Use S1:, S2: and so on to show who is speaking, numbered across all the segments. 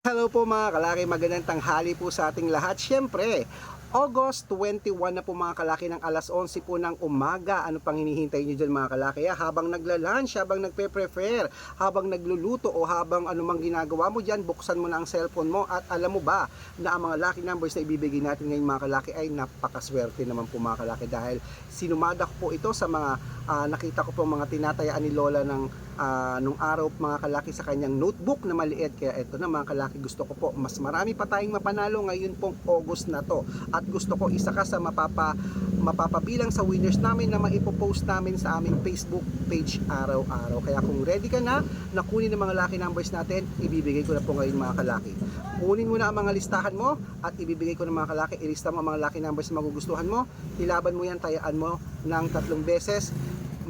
S1: Hello po mga kalaki, magandang tanghali po sa ating lahat. Siyempre, August 21 na po mga kalaki ng alas 11 po ng umaga. Ano pang hinihintay nyo dyan mga kalaki? ah? Habang nagla-lunch, habang nagpe-prefer, habang nagluluto o habang anumang ginagawa mo dyan, buksan mo na ang cellphone mo at alam mo ba na ang mga lucky numbers na ibibigay natin ngayon mga kalaki ay napakaswerte naman po mga kalaki dahil sinumada ko po ito sa mga ah, nakita ko po mga tinatayaan ni Lola ng ah, nung araw mga kalaki sa kanyang notebook na maliit kaya ito na mga kalaki gusto ko po mas marami pa tayong mapanalo ngayon pong August na to at gusto ko isa ka sa mapapa mapapabilang sa winners namin na maipopost namin sa aming Facebook page araw-araw. Kaya kung ready ka na na kunin ang mga lucky numbers natin ibibigay ko na po ngayon mga kalaki. Kunin mo na ang mga listahan mo at ibibigay ko ng mga kalaki. Ilista mo ang mga lucky numbers na magugustuhan mo. Hilaban mo yan tayaan mo ng tatlong beses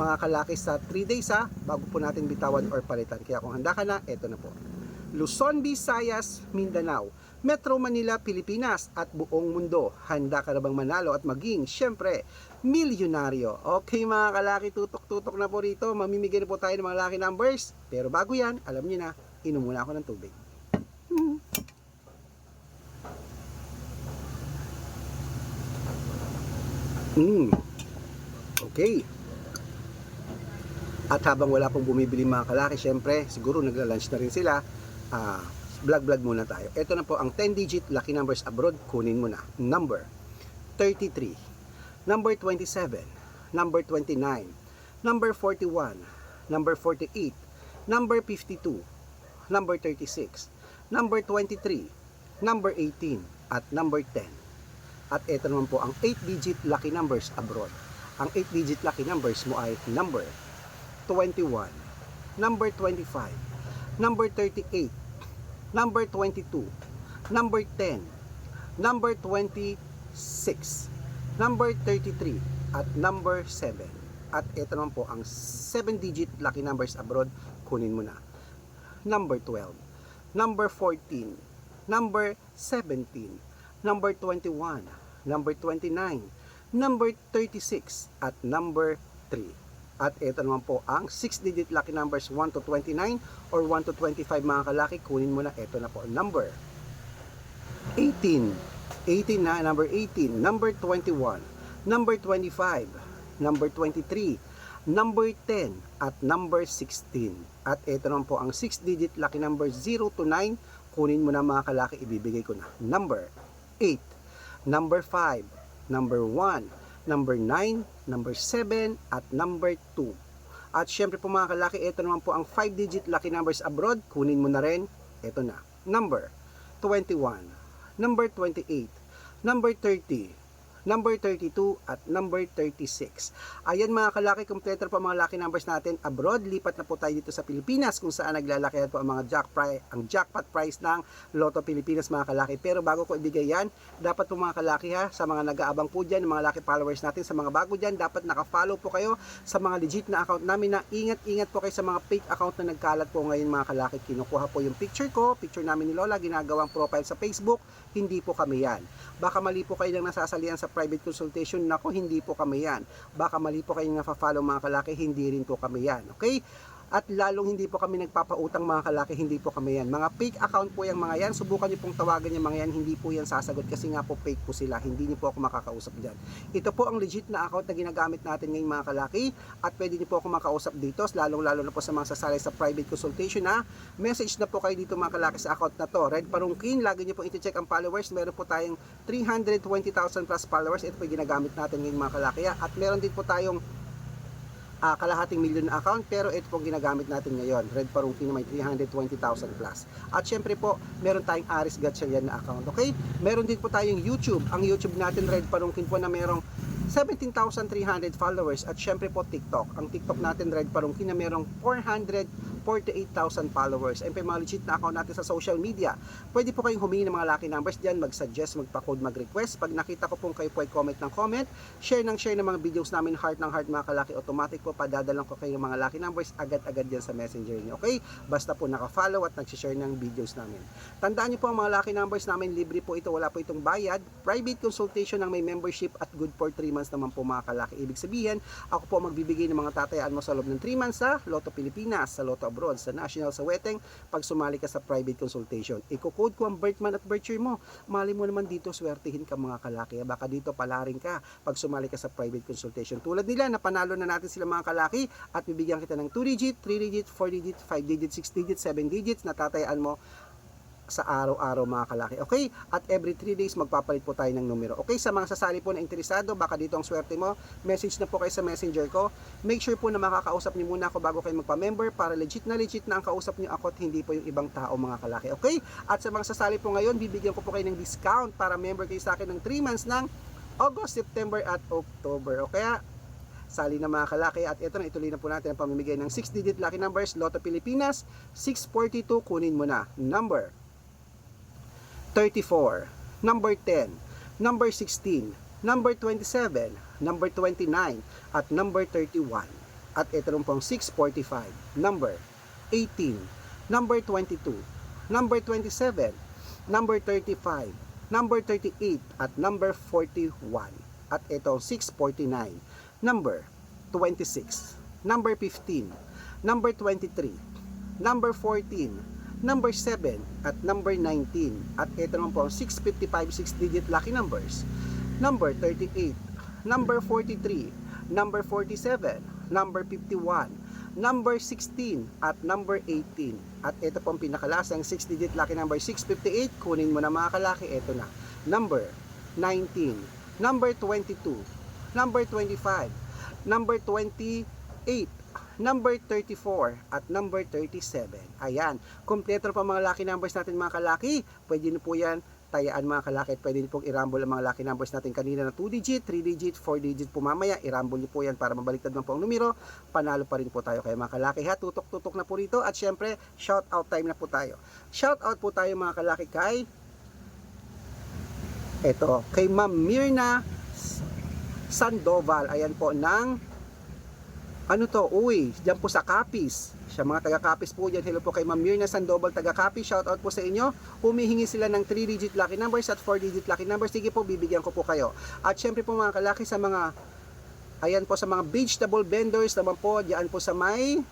S1: mga kalaki sa 3 days ha bago po natin bitawan or palitan. Kaya kung handa ka na eto na po. Luzon, Visayas, Mindanao, Metro Manila, Pilipinas at buong mundo. Handa ka na bang manalo at maging, syempre, milyonaryo. Okay mga kalaki, tutok-tutok na po rito. Mamimigay na po tayo ng mga lucky numbers. Pero bago yan, alam niyo na, inom muna ako ng tubig. Mm. Okay. At habang wala pong bumibili mga kalaki, syempre, siguro nagla-lunch na rin sila. Ah, vlog-vlog muna tayo. Ito na po ang 10-digit lucky numbers abroad. Kunin mo na. Number 33, number 27, number 29, number 41, number 48, number 52, number 36, number 23, number 18, at number 10. At ito naman po ang 8-digit lucky numbers abroad. Ang 8-digit lucky numbers mo ay number 21, number 25, number 38, number 22, number 10, number 26, number 33, at number 7. At ito naman po ang 7-digit lucky numbers abroad. Kunin mo na. Number 12, number 14, number 17, number 21, number 29, number 36, at number 3. At ito naman po ang 6-digit lucky numbers 1 to 29 or 1 to 25 mga kalaki. Kunin mo na ito na po. Number 18. 18 na, number 18. Number 21. Number 25. Number 23. Number 10. At number 16. At ito naman po ang 6-digit lucky number 0 to 9. Kunin mo na mga kalaki. Ibibigay ko na. Number 8. Number 5. Number 1. Number 9. Number 7. At number 2. At syempre po mga kalaki, ito naman po ang 5-digit lucky numbers abroad. Kunin mo na rin. Ito na. Number 21, number 28, number 30, number 32, at number 36. Ayan mga kalaki, kompleto ang mga lucky numbers natin abroad. Lipat na po tayo dito sa Pilipinas kung saan naglalakihan po ang mga jack prize, ang jackpot price ng Lotto Pilipinas mga kalaki. Pero bago ko ibigay yan, dapat po mga kalaki ha, sa mga nag-aabang po dyan, mga lucky followers natin, sa mga bago dyan, dapat naka-follow po kayo sa mga legit na account namin na ingat-ingat po kayo sa mga fake account na nagkalat po ngayon mga kalaki. Kinukuha po yung picture ko, picture namin ni Lola, ginagawang profile sa Facebook, hindi po kami yan. Baka mali po kayo nang nasasalihan sa private consultation, nako hindi po kami yan. Baka mali po kayo nga follow mga kalaki, hindi rin po kami yan. Okay? At lalong hindi po kami nagpapautang mga kalaki, hindi po kami yan. Mga fake account po yung mga yan, subukan niyo pong tawagan yung mga yan, hindi po yan sasagot kasi nga po fake po sila, hindi niyo po ako makakausap dyan. Ito po ang legit na account na ginagamit natin ngayon mga kalaki at pwede niyo po ako makausap dito, lalong lalo na po sa mga sasali sa private consultation ha. Message na po kayo dito mga kalaki sa account na to. Red Parungkin, lagi niyo po iti-check ang followers. Meron po tayong 320,000 plus followers. Ito po yung ginagamit natin ngayon mga kalaki. At meron din po tayong ah, kalahating milyon na account pero ito pong ginagamit natin ngayon. Red Parungkin na may 320,000 plus. At syempre po meron tayong Aris Gatchalian na account okay? Meron din po tayong YouTube. Ang YouTube natin Red Parungkin po na merong 17,300 followers. At syempre po TikTok. Ang TikTok natin Red Parungkin na merong 448,000 followers. And legit na account natin sa social media. Pwede po kayong humingi ng mga lucky numbers dyan. Mag-suggest, magpa-code, mag-request. Pag nakita ko pong kayo po ay comment ng comment share ng share ng mga videos namin heart ng heart mga kalaki. Automatic po padadalang ko kayo ng mga lucky numbers agad-agad yan sa messenger niyo okay? Basta po naka-follow at nag-share ng videos namin. Tandaan niyo po ang mga lucky numbers namin. Libre po ito wala po itong bayad. Private consultation ng may membership at good for 3 months naman po mga kalaki. Ibig sabihin ako po magbibigay ng mga tatayaan mo sa loob ng 3 months sa Lotto Pilipinas sa Lotto abroad sa national sa weteng pag sumali ka sa private consultation. Iko-code ko ang birth month at birth year mo. Mali mo naman dito, swertihin ka mga kalaki. Baka dito palaring ka pag sumali ka sa private consultation. Tulad nila, napanalo na natin sila mga kalaki at bibigyan kita ng 2 digit, 3 digit, 4 digit, 5 digit, 6 digit, 7 digits na tatayaan mo sa araw-araw mga kalaki. Okay? At every 3 days magpapalit po tayo ng numero. Okay? Sa mga sasali po na interesado, baka dito ang swerte mo, message na po kayo sa messenger ko. Make sure po na makakausap niyo muna ako bago kayo magpa-member para legit na legit na ang kausap niyo ako at hindi po yung ibang tao mga kalaki. Okay? At sa mga sasali po ngayon, bibigyan ko po kayo ng discount para member kayo sa akin ng 3 months ng August, September at October. O kaya, sali na mga kalaki at ito na ituloy na po natin ang pamimigay ng 6 digit lucky numbers Lotto Pilipinas 642 kunin mo na number 34, number 10, number 16, number 27, number 29, at number 31. At ito rin pong 645, number 18, number 22, number 27, number 35, number 38, at number 41. At itong 649, number 26, number 15, number 23, number 14, number 7 at number 19 at ito naman po ang 655 6 digit lucky numbers. Number 38 number 43 number 47 number 51 number 16 at number 18 at ito po ang pinakalasang 6 digit lucky number 658 kunin mo na mga kalaki ito na. Number 19 number 22 number 25 number 28 number 34 at number 37. Ayan, kompleto na po ang mga lucky numbers natin mga kalaki. Pwede nyo po yan tayaan mga kalaki at pwede nyo pong i-rumble ang mga lucky numbers natin kanina na 2 digit, 3 digit, 4 digit po mamaya. I-rumble nyo po yan para mabaliktad man po ang numero. Panalo pa rin po tayo kaya mga kalaki ha. Tutok-tutok na po rito at syempre shout out time na po tayo. Shout out po tayo mga kalaki kay eto, kay Ma'am Mirna Sandoval. Ayan po ng ano to, uy, dyan po sa Capiz. Siya mga taga-Capiz po dyan. Hello po kay Ma'am Mirna Sandoval, taga-Capiz. Shout out po sa inyo. Humihingi sila ng 3-digit lucky numbers at 4-digit lucky numbers. Sige po, bibigyan ko po kayo. At syempre po mga kalaki sa mga, ayan po sa mga vegetable vendors naman po, diyan po sa may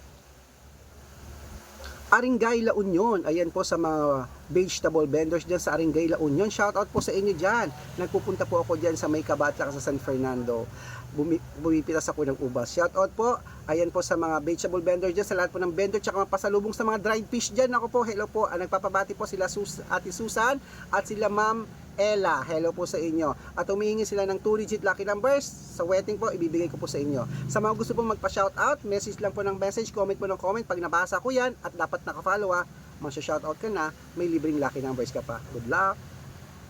S1: Aringay La Union. Ayan po sa mga vegetable vendors dyan sa Aringay La Union. Shout out po sa inyo dyan. Nagpupunta po ako dyan sa May Kabatla sa San Fernando. Bumi, bumipitas ako ng ubas. Shout out po. Ayan po sa mga vegetable vendors dyan. Sa lahat po ng vendor. Tsaka mga pasalubong sa mga dried fish dyan. Ako po, hello po. Ah, nagpapabati po sila Sus, Ate Susan at sila Ma'am Ella. Hello po sa inyo. At humihingi sila ng 2-digit lucky numbers. Sa wedding po, ibibigay ko po sa inyo. Sa mga gusto pong magpa-shoutout, message lang po ng message, comment po ng comment. Pag nabasa ko yan at dapat nakafollow ah, masya-shoutout ka na, may libreng lucky numbers ka pa. Good luck!